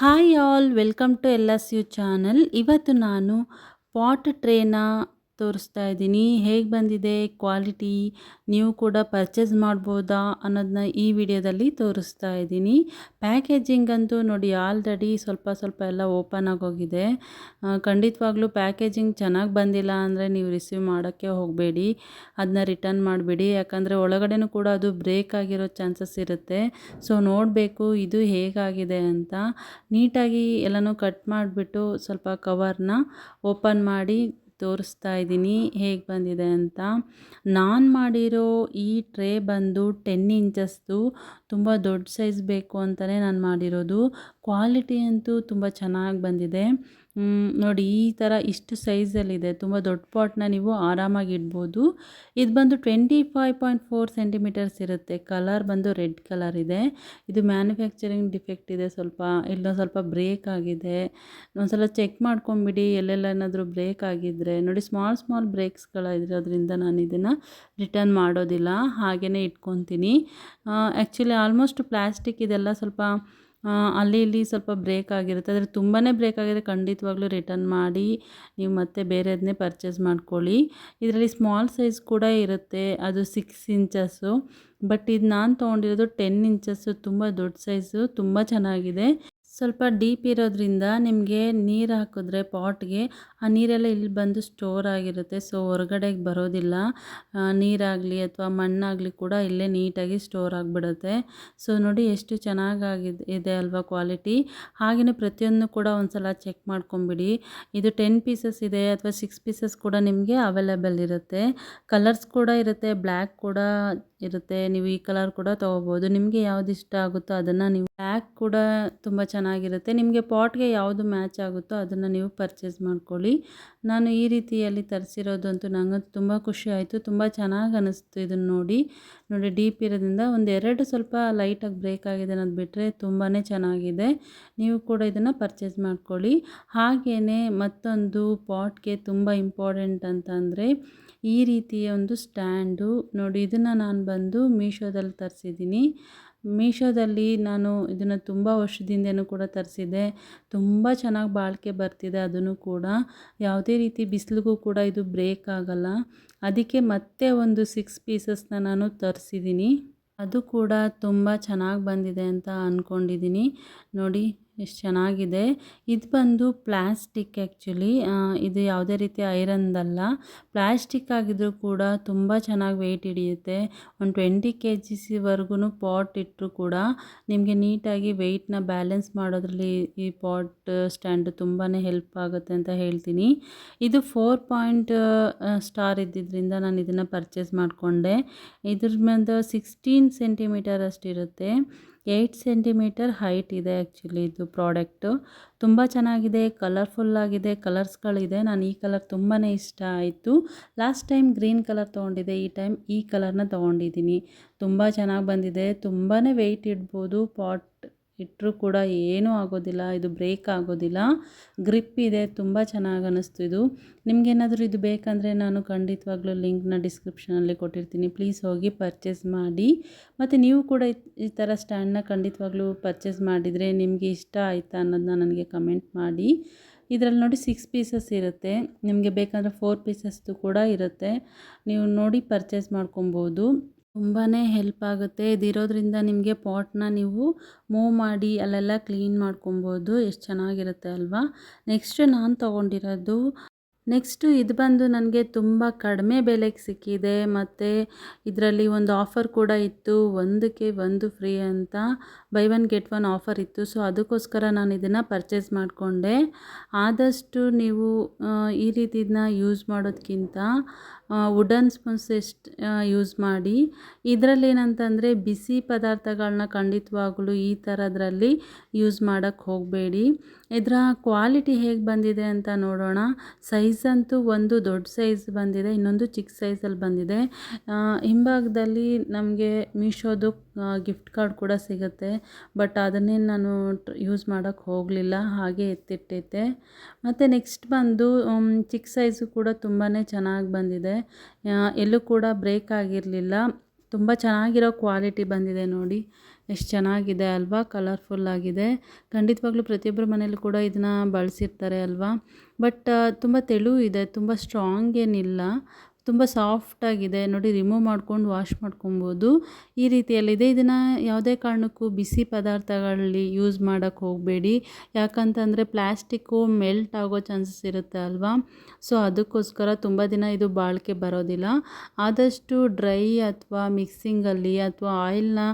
Hi all welcome to L S U channel. ಇವತ್ತು ನಾನು pot train ತೋರಿಸ್ತಾ ಇದ್ದೀನಿ. ಹೇಗೆ ಬಂದಿದೆ ಕ್ವಾಲಿಟಿ? ನೀವು ಕೂಡ ಪರ್ಚೇಸ್ ಮಾಡ್ಬೋದಾ ಅನ್ನೋದನ್ನ ಈ ವಿಡಿಯೋದಲ್ಲಿ ತೋರಿಸ್ತಾ ಇದ್ದೀನಿ. ಪ್ಯಾಕೇಜಿಂಗ್ ಅಂತೂ ನೋಡಿ ಆಲ್ರೆಡಿ ಸ್ವಲ್ಪ ಸ್ವಲ್ಪ ಎಲ್ಲ ಓಪನ್ ಆಗೋಗಿದೆ. ಖಂಡಿತವಾಗ್ಲೂ ಪ್ಯಾಕೇಜಿಂಗ್ ಚೆನ್ನಾಗಿ ಬಂದಿಲ್ಲ ಅಂದರೆ ನೀವು ರಿಸೀವ್ ಮಾಡೋಕ್ಕೆ ಹೋಗಬೇಡಿ. ಅದನ್ನ ರಿಟರ್ನ್ ಮಾಡಿಬಿಡಿ. ಯಾಕಂದರೆ ಒಳಗಡೆನೂ ಕೂಡ ಅದು ಬ್ರೇಕ್ ಆಗಿರೋ ಚಾನ್ಸಸ್ ಇರುತ್ತೆ. ಸೊ ನೋಡಬೇಕು ಇದು ಹೇಗಾಗಿದೆ ಅಂತ. ನೀಟಾಗಿ ಎಲ್ಲನೂ ಕಟ್ ಮಾಡಿಬಿಟ್ಟು ಸ್ವಲ್ಪ ಕವರ್ನ ಓಪನ್ ಮಾಡಿ ತೋರಿಸ್ತಾ ಇದ್ದೀನಿ ಹೇಗೆ ಬಂದಿದೆ ಅಂತ. ನಾನು ಮಾಡಿರೋ ಈ ಟ್ರೇ ಬಂದು ಟೆನ್ ಇಂಚಸ್ದು ತುಂಬ ದೊಡ್ಡ ಸೈಜ್ ಬೇಕು ಅಂತಲೇ ನಾನು ಮಾಡಿರೋದು. ಕ್ವಾಲಿಟಿ ಅಂತೂ ತುಂಬ ಚೆನ್ನಾಗಿ ಬಂದಿದೆ. ನೋಡಿ ಈ ಥರ ಇಷ್ಟು ಸೈಜಲ್ಲಿದೆ ತುಂಬ ದೊಡ್ಡ ಪಾಟ್ನ ನೀವು ಆರಾಮಾಗಿ ಇಡ್ಬೋದು. ಇದು ಬಂದು twenty five point four centimetres ಇರುತ್ತೆ. ಕಲರ್ ಬಂದು ರೆಡ್ ಕಲರ್ ಇದೆ. ಇದು ಮ್ಯಾನುಫ್ಯಾಕ್ಚರಿಂಗ್ ಡಿಫೆಕ್ಟ್ ಇದೆ ಸ್ವಲ್ಪ. ಇಲ್ಲ ಸ್ವಲ್ಪ ಬ್ರೇಕ್ ಆಗಿದೆ. ಒಂದ್ಸಲ ಚೆಕ್ ಮಾಡ್ಕೊಂಬಿಡಿ ಎಲ್ಲೆಲ್ಲ ಏನಾದರೂ ಬ್ರೇಕ್ ಆಗಿದ್ದರೆ ನೋಡಿ ಸ್ಮಾಲ್ ಸ್ಮಾಲ್ ಬ್ರೇಕ್ಸ್ಗಳಿರೋದ್ರಿಂದ ನಾನು ಇದನ್ನು ರಿಟರ್ನ್ ಮಾಡೋದಿಲ್ಲ. ಹಾಗೆಯೇ ಇಟ್ಕೊತೀನಿ. ಆ್ಯಕ್ಚುಲಿ ಆಲ್ಮೋಸ್ಟ್ ಪ್ಲಾಸ್ಟಿಕ್ ಇದೆಲ್ಲ ಸ್ವಲ್ಪ ಅಲ್ಲಿ ಇಲ್ಲಿ ಸ್ವಲ್ಪ ಬ್ರೇಕ್ ಆಗಿರುತ್ತೆ. ಆದರೆ ತುಂಬಾ ಬ್ರೇಕ್ ಆಗಿದೆ ಖಂಡಿತವಾಗ್ಲೂ ರಿಟರ್ನ್ ಮಾಡಿ ನೀವು ಮತ್ತೆ ಬೇರೆದನ್ನೇ ಪರ್ಚೇಸ್ ಮಾಡ್ಕೊಳ್ಳಿ. ಇದರಲ್ಲಿ ಸ್ಮಾಲ್ ಸೈಜ್ ಕೂಡ ಇರುತ್ತೆ. ಅದು ಸಿಕ್ಸ್ ಇಂಚಸ್ಸು ಬಟ್ ಇದು ನಾನು ತೊಗೊಂಡಿರೋದು ಟೆನ್ ಇಂಚಸ್ಸು ತುಂಬ ದೊಡ್ಡ ಸೈಜು ತುಂಬ ಚೆನ್ನಾಗಿದೆ. ಸ್ವಲ್ಪ ಡೀಪ್ ಇರೋದ್ರಿಂದ ನಿಮಗೆ ನೀರು ಹಾಕಿದ್ರೆ ಪಾಟ್ಗೆ, ಆ ನೀರೆಲ್ಲ ಇಲ್ಲಿ ಬಂದು ಸ್ಟೋರ್ ಆಗಿರುತ್ತೆ. ಸೊ, ಹೊರಗಡೆಗೆ ಬರೋದಿಲ್ಲ. ನೀರಾಗಲಿ ಅಥವಾ ಮಣ್ಣಾಗಲಿ ಕೂಡ ಇಲ್ಲೇ ನೀಟಾಗಿ ಸ್ಟೋರ್ ಆಗಿಬಿಡುತ್ತೆ. ಸೊ, ನೋಡಿ ಎಷ್ಟು ಚೆನ್ನಾಗಾಗಿದೆ, ಇದೆ ಅಲ್ವಾ ಕ್ವಾಲಿಟಿ. ಹಾಗೆಯೇ ಪ್ರತಿಯೊಂದು ಕೂಡ ಒಂದು ಸಲ ಚೆಕ್ ಮಾಡ್ಕೊಂಬಿಡಿ. ಇದು ಟೆನ್ ಪೀಸಸ್ ಇದೆ ಅಥವಾ ಸಿಕ್ಸ್ ಪೀಸಸ್ ಕೂಡ ನಿಮಗೆ ಅವೈಲೇಬಲ್ ಇರುತ್ತೆ. ಕಲರ್ಸ್ ಕೂಡ ಇರುತ್ತೆ, ಬ್ಲ್ಯಾಕ್ ಕೂಡ ಇರುತ್ತೆ. ನೀವು ಈ ಕಲರ್ ಕೂಡ ತೊಗೋಬೋದು. ನಿಮಗೆ ಯಾವ್ದು ಇಷ್ಟ ಆಗುತ್ತೋ ಅದನ್ನು ನೀವು ಬ್ಲ್ಯಾಕ್ ಕೂಡ ತುಂಬ ಚೆನ್ನಾಗಿರುತ್ತೆ. ನಿಮಗೆ ಪಾಟ್ಗೆ ಯಾವುದು ಮ್ಯಾಚ್ ಆಗುತ್ತೋ ಅದನ್ನು ನೀವು ಪರ್ಚೇಸ್ ಮಾಡ್ಕೊಳ್ಳಿ. ನಾನು ಈ ರೀತಿಯಲ್ಲಿ ತರಿಸಿರೋದಂತೂ ನನಗಂತೂ ತುಂಬ ಖುಷಿ ಆಯಿತು. ತುಂಬ ಚೆನ್ನಾಗಿ ಅನ್ನಿಸ್ತು ಇದನ್ನು ನೋಡಿ. ನೋಡಿ, ಡೀಪ್ ಇರೋದ್ರಿಂದ ಒಂದೆರಡು ಸ್ವಲ್ಪ ಲೈಟಾಗಿ ಬ್ರೇಕ್ ಆಗಿದೆ ಅನ್ನೋದು ಬಿಟ್ಟರೆ ತುಂಬಾ ಚೆನ್ನಾಗಿದೆ. ನೀವು ಕೂಡ ಇದನ್ನು ಪರ್ಚೇಸ್ ಮಾಡ್ಕೊಳ್ಳಿ. ಹಾಗೆಯೇ ಮತ್ತೊಂದು ಪಾಟ್ಗೆ ತುಂಬ ಇಂಪಾರ್ಟೆಂಟ್ ಅಂತಂದರೆ ಈ ರೀತಿಯ ಒಂದು ಸ್ಟ್ಯಾಂಡು ನೋಡಿ, ಇದನ್ನು ನಾನು ಬಂದು ಮೀಶೋದಲ್ಲಿ ತರಿಸಿದ್ದೀನಿ. ಮೀಶೋದಲ್ಲಿ ನಾನು ಇದನ್ನು ತುಂಬ ವರ್ಷದಿಂದನೂ ಕೂಡ ತರಿಸಿದ್ದೆ. ತುಂಬ ಚೆನ್ನಾಗಿ ಬಾಳಿಕೆ ಬರ್ತಿದೆ ಅದನ್ನು ಕೂಡ. ಯಾವುದೇ ರೀತಿ ಬಿಸಿಲಿಗೂ ಕೂಡ ಇದು ಬ್ರೇಕ್ ಆಗಲ್ಲ. ಅದಕ್ಕೆ ಮತ್ತೆ ಒಂದು ಸಿಕ್ಸ್ ಪೀಸಸ್ನ ನಾನು ತರಿಸಿದ್ದೀನಿ. ಅದು ಕೂಡ ತುಂಬ ಚೆನ್ನಾಗಿ ಬಂದಿದೆ ಅಂತ ಅಂದ್ಕೊಂಡಿದ್ದೀನಿ. ನೋಡಿ ಎಷ್ಟು ಚೆನ್ನಾಗಿದೆ. ಇದು ಬಂದು ಪ್ಲ್ಯಾಸ್ಟಿಕ್ ಆ್ಯಕ್ಚುಲಿ ಇದು ಯಾವುದೇ ರೀತಿ ಐರನ್ದಲ್ಲ ಪ್ಲ್ಯಾಸ್ಟಿಕ್ ಆಗಿದ್ರೂ ಕೂಡ ತುಂಬ ಚೆನ್ನಾಗಿ ವೆಯ್ಟ್ ಹಿಡಿಯುತ್ತೆ. ಒಂದು ಟ್ವೆಂಟಿ ಕೆ ಜಿಸಿವರೆಗೂ ಪಾಟ್ ಇಟ್ಟರೂ ಕೂಡ ನಿಮಗೆ ನೀಟಾಗಿ ವೆಯ್ಟ್ನ ಬ್ಯಾಲೆನ್ಸ್ ಮಾಡೋದ್ರಲ್ಲಿ ಈ ಪಾಟ್ ಸ್ಟ್ಯಾಂಡ್ ತುಂಬಾ ಹೆಲ್ಪ್ ಆಗುತ್ತೆ ಅಂತ ಹೇಳ್ತೀನಿ. ಇದು ಫೋರ್ ಪಾಯಿಂಟ್ ಸ್ಟಾರ್ ಇದ್ದಿದ್ದರಿಂದ ನಾನು ಇದನ್ನು ಪರ್ಚೇಸ್ ಮಾಡಿಕೊಂಡೆ. ಇದ್ರ ಮೇಲೆ ಸಿಕ್ಸ್ಟೀನ್ ಸೆಂಟಿಮೀಟರ್ ಅಷ್ಟಿರುತ್ತೆ ಏಯ್ಟ್ ಸೆಂಟಿಮೀಟರ್ ಹೈಟ್ ಇದೆ ಆ್ಯಕ್ಚುಲಿ ಇದು ಪ್ರಾಡಕ್ಟು ತುಂಬ ಚೆನ್ನಾಗಿದೆ ಕಲರ್ಫುಲ್ಲಾಗಿದೆ ಕಲರ್ಸ್ಗಳಿದೆ ನಾನು ಈ ಕಲರ್ ತುಂಬಾ ಇಷ್ಟ ಆಯಿತು. ಲಾಸ್ಟ್ ಟೈಮ್ ಗ್ರೀನ್ ಕಲರ್ ತೊಗೊಂಡಿದ್ದೆ, ಈ ಟೈಮ್ ಈ ಕಲರ್ನ ತೊಗೊಂಡಿದ್ದೀನಿ. ತುಂಬ ಚೆನ್ನಾಗಿ ಬಂದಿದೆ ತುಂಬಾ ವೆಯ್ಟ್ ಇಡ್ಬೋದು ಪಾಟ್ ಇಟ್ಟರೂ ಕೂಡ ಏನೂ ಆಗೋದಿಲ್ಲ, ಇದು ಬ್ರೇಕ್ ಆಗೋದಿಲ್ಲ. ಗ್ರಿಪ್ ಇದೆ, ತುಂಬ ಚೆನ್ನಾಗಿ ಅನ್ನಿಸ್ತು ಇದು. ನಿಮಗೇನಾದರೂ ಇದು ಬೇಕಂದರೆ ನಾನು ಖಂಡಿತವಾಗ್ಲೂ ಲಿಂಕ್ನ ಡಿಸ್ಕ್ರಿಪ್ಷನಲ್ಲಿ ಕೊಟ್ಟಿರ್ತೀನಿ. ಪ್ಲೀಸ್ ಹೋಗಿ ಪರ್ಚೇಸ್ ಮಾಡಿ. ಮತ್ತು ನೀವು ಕೂಡ ಈ- ಥರ ಸ್ಟ್ಯಾಂಡನ್ನ ಖಂಡಿತವಾಗ್ಲೂ ಪರ್ಚೇಸ್ ಮಾಡಿದರೆ ನಿಮಗೆ ಇಷ್ಟ ಆಯಿತಾ ಅನ್ನೋದನ್ನ ನನಗೆ ಕಮೆಂಟ್ ಮಾಡಿ. ಇದರಲ್ಲಿ ನೋಡಿ ಸಿಕ್ಸ್ ಪೀಸಸ್ ಇರುತ್ತೆ. ನಿಮಗೆ ಬೇಕಂದರೆ ಫೋರ್ ಪೀಸಸ್ದು ಕೂಡ ಇರುತ್ತೆ. ನೀವು ನೋಡಿ ಪರ್ಚೇಸ್ ಮಾಡ್ಕೊಬೋದು. ತುಂಬಾ ಹೆಲ್ಪ್ ಆಗುತ್ತೆ. ಇದಿರೋದ್ರಿಂದ ನಿಮಗೆ ಪಾಟ್ನ ನೀವು ಮೂವ್ ಮಾಡಿ ಅಲ್ಲೆಲ್ಲ ಕ್ಲೀನ್ ಮಾಡ್ಕೊಬೋದು. ಎಷ್ಟು ಚೆನ್ನಾಗಿರುತ್ತೆ ಅಲ್ವಾ? ನೆಕ್ಸ್ಟ್ ನಾನು ತೊಗೊಂಡಿರೋದು ನೆಕ್ಸ್ಟು ಇದು ಬಂದು ನನಗೆ ತುಂಬ ಕಡಿಮೆ ಬೆಲೆಗೆ ಸಿಕ್ಕಿದೆ. ಮತ್ತು ಇದರಲ್ಲಿ ಒಂದು ಆಫರ್ ಕೂಡ ಇತ್ತು. ಒಂದಕ್ಕೆ ಒಂದು ಫ್ರೀ ಅಂತ buy one get one offer ಇತ್ತು. ಸೊ, ಅದಕ್ಕೋಸ್ಕರ ನಾನು ಇದನ್ನು ಪರ್ಚೇಸ್ ಮಾಡಿಕೊಂಡೆ. ಆದಷ್ಟು ನೀವು ಈ ರೀತಿದನ್ನ ಯೂಸ್ ಮಾಡೋದಕ್ಕಿಂತ ವುಡನ್ ಸ್ಪೂನ್ಸ್ ಎಷ್ಟು ಯೂಸ್ ಮಾಡಿ. ಇದರಲ್ಲಿ ಏನಂತಂದರೆ ಬಿಸಿ ಪದಾರ್ಥಗಳನ್ನ ಖಂಡಿತವಾಗಲೂ ಈ ಥರದ್ರಲ್ಲಿ ಯೂಸ್ ಮಾಡೋಕ್ಕೆ ಹೋಗಬೇಡಿ. ಇದರ ಕ್ವಾಲಿಟಿ ಹೇಗೆ ಬಂದಿದೆ ಅಂತ ನೋಡೋಣ. ಸೈಜ್ ಅಂತೂ ಒಂದು ದೊಡ್ಡ ಸೈಜ್ ಬಂದಿದೆ, ಇನ್ನೊಂದು ಚಿಕ್ಕ ಸೈಜಲ್ಲಿ ಬಂದಿದೆ. ಹಿಂಭಾಗದಲ್ಲಿ ನಮಗೆ ಮೀಶೋದು ಗಿಫ್ಟ್ ಕಾರ್ಡ್ ಕೂಡ ಸಿಗುತ್ತೆ, ಬಟ್ ಅದನ್ನೇ ನಾನು ಯೂಸ್ ಮಾಡೋಕ್ಕೆ ಹೋಗಲಿಲ್ಲ, ಹಾಗೆ ಎತ್ತಿಟ್ಟಿದ್ದೆ. ಮತ್ತು ನೆಕ್ಸ್ಟ್ ಬಂದು ಚಿಕ್ಕ ಸೈಜು ಕೂಡ ತುಂಬಾ ಚೆನ್ನಾಗಿ ಬಂದಿದೆ. ಎಲ್ಲೂ ಕೂಡ ಬ್ರೇಕ್ ಆಗಿರಲಿಲ್ಲ. ತುಂಬ ಚೆನ್ನಾಗಿರೋ ಕ್ವಾಲಿಟಿ ಬಂದಿದೆ ನೋಡಿ. ಎಷ್ಟು ಚೆನ್ನಾಗಿದೆ ಅಲ್ವಾ? ಕಲರ್ಫುಲ್ ಆಗಿದೆ. ಖಂಡಿತವಾಗ್ಲೂ ಪ್ರತಿಯೊಬ್ಬರ ಮನೇಲಿ ಕೂಡ ಇದನ್ನ ಬಳಸಿರ್ತಾರೆ ಅಲ್ವಾ? ಬಟ್ ತುಂಬ ತೆಳು ಇದೆ, ತುಂಬ ಸ್ಟ್ರಾಂಗ್ ಏನಿಲ್ಲ. ತುಂಬ ಸಾಫ್ಟಾಗಿದೆ ನೋಡಿ, ರಿಮೂವ್ ಮಾಡ್ಕೊಂಡು ವಾಶ್ ಮಾಡ್ಕೊಬೋದು. ಈ ರೀತಿಯಲ್ಲಿದೆ ಇದನ್ನು ಯಾವುದೇ ಕಾರಣಕ್ಕೂ ಬಿಸಿ ಪದಾರ್ಥಗಳಲ್ಲಿ ಯೂಸ್ ಮಾಡೋಕ್ಕೆ ಹೋಗಬೇಡಿ. ಯಾಕಂತಂದರೆ ಪ್ಲ್ಯಾಸ್ಟಿಕ್ಕು ಮೆಲ್ಟ್ ಆಗೋ ಚಾನ್ಸಸ್ ಇರುತ್ತೆ ಅಲ್ವಾ? ಸೊ, ಅದಕ್ಕೋಸ್ಕರ ತುಂಬ ದಿನ ಇದು ಬಾಳಿಕೆ ಬರೋದಿಲ್ಲ. ಆದಷ್ಟು ಡ್ರೈ ಅಥವಾ ಮಿಕ್ಸಿಂಗಲ್ಲಿ ಅಥವಾ ಆಯಿಲ್ನ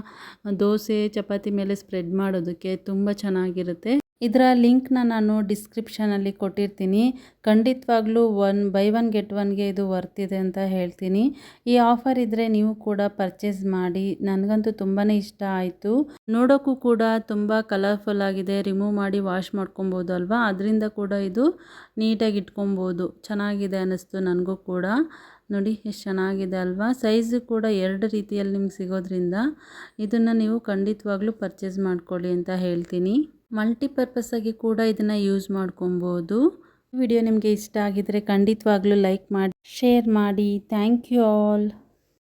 ದೋಸೆ, ಚಪಾತಿ ಮೇಲೆ ಸ್ಪ್ರೆಡ್ ಮಾಡೋದಕ್ಕೆ ತುಂಬ ಚೆನ್ನಾಗಿರುತ್ತೆ. ಇದರ ಲಿಂಕ್ನ ನಾನು ಡಿಸ್ಕ್ರಿಪ್ಷನಲ್ಲಿ ಕೊಟ್ಟಿರ್ತೀನಿ. ಖಂಡಿತವಾಗ್ಲೂ ಒನ್ ಬೈ ಒನ್ ಗೆಟ್ ಒನ್ಗೆ ಇದು ವರ್ತ್ ಇದೆ ಅಂತ ಹೇಳ್ತೀನಿ. ಈ ಆಫರ್ ಇದ್ದರೆ ನೀವು ಕೂಡ ಪರ್ಚೇಸ್ ಮಾಡಿ. ನನಗಂತೂ ತುಂಬಾ ಇಷ್ಟ ಆಯಿತು. ನೋಡೋಕ್ಕೂ ಕೂಡ ತುಂಬ ಕಲರ್ಫುಲ್ ಆಗಿದೆ. ರಿಮೂವ್ ಮಾಡಿ ವಾಶ್ ಮಾಡ್ಕೊಬೋದು ಅಲ್ವಾ? ಅದರಿಂದ ಕೂಡ ಇದು ನೀಟಾಗಿ ಇಟ್ಕೊಬೋದು. ಚೆನ್ನಾಗಿದೆ ಅನ್ನಿಸ್ತು ನನಗೂ ಕೂಡ. ನೋಡಿ, ಎಷ್ಟು ಚೆನ್ನಾಗಿದೆ ಅಲ್ವಾ? ಸೈಜು ಕೂಡ ಎರಡು ರೀತಿಯಲ್ಲಿ ನಿಮ್ಗೆ ಸಿಗೋದ್ರಿಂದ ಇದನ್ನು ನೀವು ಖಂಡಿತವಾಗ್ಲೂ ಪರ್ಚೇಸ್ ಮಾಡ್ಕೊಳ್ಳಿ ಅಂತ ಹೇಳ್ತೀನಿ. ಮಲ್ಟಿಪರ್ಪಸ್ಸಾಗಿ ಕೂಡ ಇದನ್ನು ಯೂಸ್ ಮಾಡ್ಕೊಬೋದು. ವಿಡಿಯೋ ನಿಮಗೆ ಇಷ್ಟ ಆಗಿದ್ರೆ ಖಂಡಿತವಾಗ್ಲೂ ಲೈಕ್ ಮಾಡಿ ಶೇರ್ ಮಾಡಿ. Thank you all